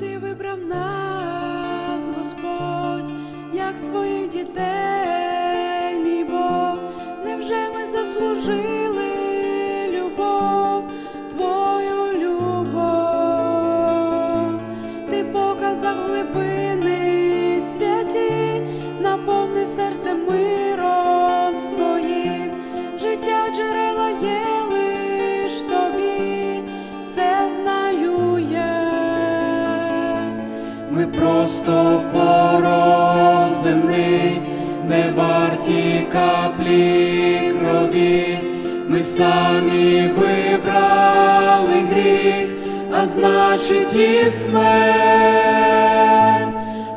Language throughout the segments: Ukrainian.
Ти вибрав нас, Господь, як своїх дітей, мій Бог? Невже ми заслужили просто порох земний, не варті каплі крові. Ми самі вибрали гріх, а значить і смерть.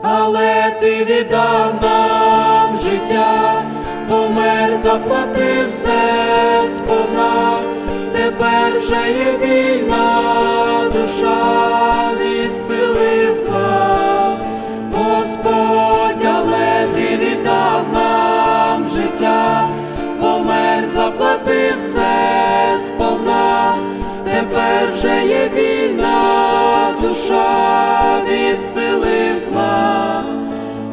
Але ти віддав нам життя, помер, заплатив все сповна, тепер вже є вільна душа від сили. Все сповна, тепер вже є вільна душа від сили зла.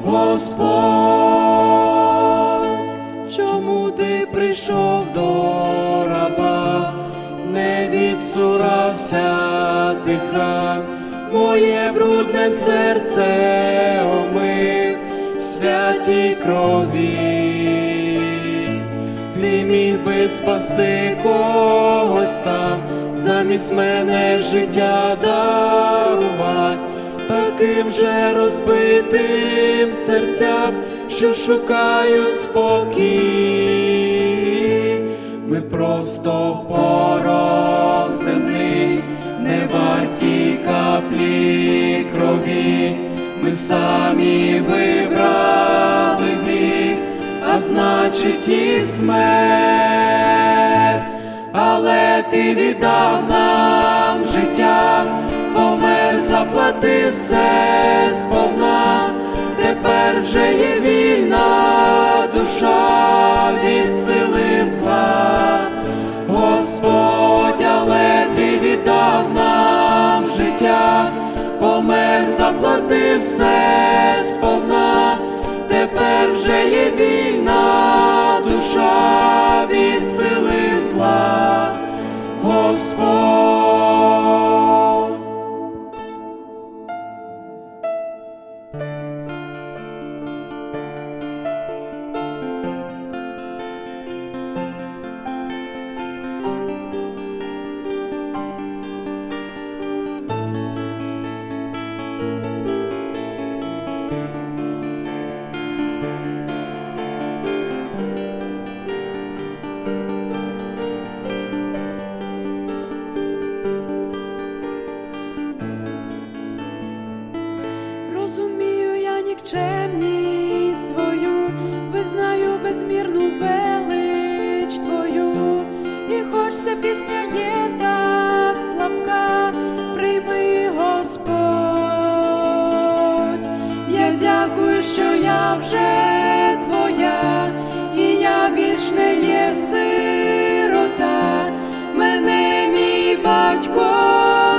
Господь, чому ти прийшов до раба, не відсурався тих ран, моє брудне серце омив святій крові. Міг би спасти когось там, замість мене життя дарувати, таким же розбитим серцям, що шукають спокій. Ми просто порох земний, не варті каплі крові. Ми самі вибрали значить і смерть. Але ти віддав нам життя, помер, заплатив все сповна, тепер вже є вільна душа від сили зла. Господь, але ти віддав нам життя, помер, заплатив все сповна, тепер вже є вільна Розумію я нікчемність свою, визнаю безмірну велич твою, і хоч ця пісня є так слабка, прийми Господь, я дякую, що я вже твоя, і я більш не є сирота, мене мій батько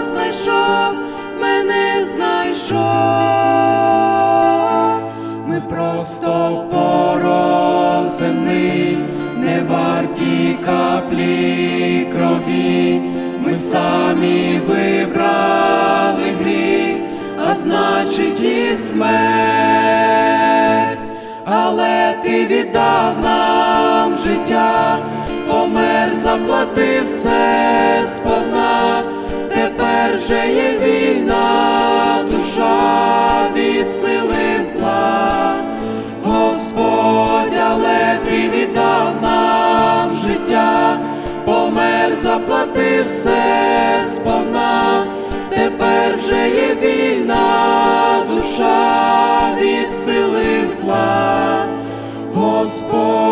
знайшов, мене знайшов. Просто порох земний, не варті каплі крові. Ми самі вибрали гріх, а значить і смерть. Але ти віддав нам життя, помер, заплатив все сповна, тепер вже є вільна помер, заплатив все сповна, тепер вже є вільна душа від сили зла. Господь.